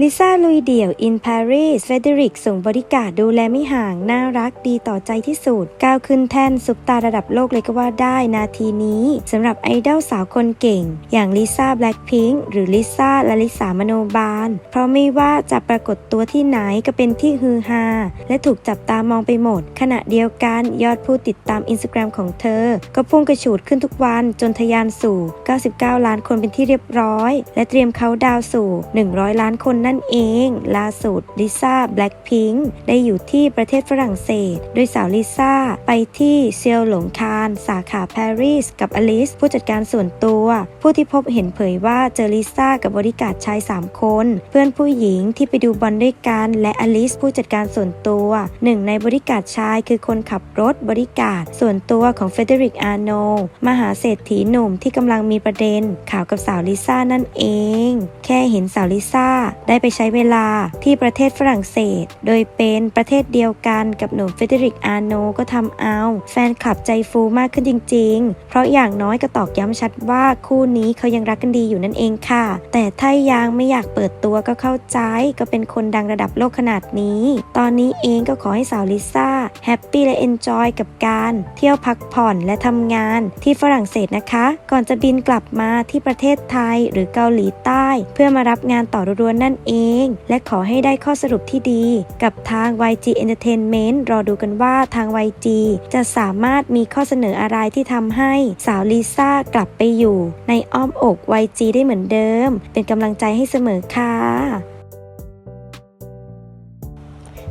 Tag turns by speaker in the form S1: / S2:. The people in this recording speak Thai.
S1: ลิซ่าลุยเดี่ยว in Paris เฟเดริกส่งบริการดูแลไม่ห่าง น่ารักดีต่อใจที่สุด ก้าวขึ้นแท่นซุปตาระดับโลกเลยก็ว่าได้นาทีนี้สำหรับไอดอลสาวคนเก่ง อย่างลิซ่าแบล็คพิงค์หรือลิซ่าลลิสามโนบาล เพราะไม่ว่าจะปรากฏตัวที่ไหนก็เป็นที่ฮือฮา และถูกจับตามองไปหมด ขณะเดียวกันยอดผู้ติดตามอินสตาแกรมของเธอ ก็พุ่งกระฉูดขึ้นทุกวันจนทะยานสู่ 99 ล้านคนเป็นที่เรียบร้อย และเตรียมเขาดาวสู่ 100 ล้านคนนั่นเอง ล่าสุดลิซ่าแบล็คพิงค์ได้อยู่ที่ประเทศฝรั่งเศส โดยสาวลิซ่าไปที่เซียวหลงคานสาขาปารีสกับอลิสผู้จัดการส่วนตัว ผู้ที่พบเห็นเผยว่าเจอลิซ่ากับบริการชาย 3 คน เพื่อนผู้หญิงที่ไปดูบอลด้วยกันและอลิสผู้จัดการส่วนตัวหนึ่งในบริการชายคือคนขับรถบริการส่วนตัวของเฟเดริกอาโนมหาเศรษฐีหนุ่มที่กำลังมีประเด็นข่าวกับสาวลิซ่านั่นเอง แค่เห็นสาวลิซ่าไได้ไปใช้เวลาที่ประเทศฝรั่งเศส โดยเป็นประเทศเดียวกันกับหนุ่มเฟเดริกอาร์โนก็ทำเอาแฟนคลับใจฟูมากขึ้นจริง ๆ เพราะอย่างน้อยก็ตอกย้ำชัดว่าคู่นี้เขายังรักกันดีอยู่นั่นเองค่ะ แต่ถ้ายังไม่อยากเปิดตัวก็เข้าใจก็เป็นคนดังระดับโลกขนาดนี้ ตอนนี้เองก็ขอให้สาวลิซ่าแฮปปี้และเอนจอยกับการเที่ยวพักผ่อนและทำงานที่ฝรั่งเศสนะคะ ก่อนจะบินกลับมาที่ประเทศไทยหรือเกาหลีใต้ เพื่อมารับงานต่อรัวๆนั่นเอง และขอให้ได้ข้อสรุปที่ดี กับทาง YG Entertainment รอดูกันว่าทาง YG จะสามารถมีข้อเสนออะไรที่ทำให้สาวลิซ่ากลับไปอยู่ ในอ้อมอก YG ได้เหมือนเดิม เป็นกำลังใจให้เสมอค่ะ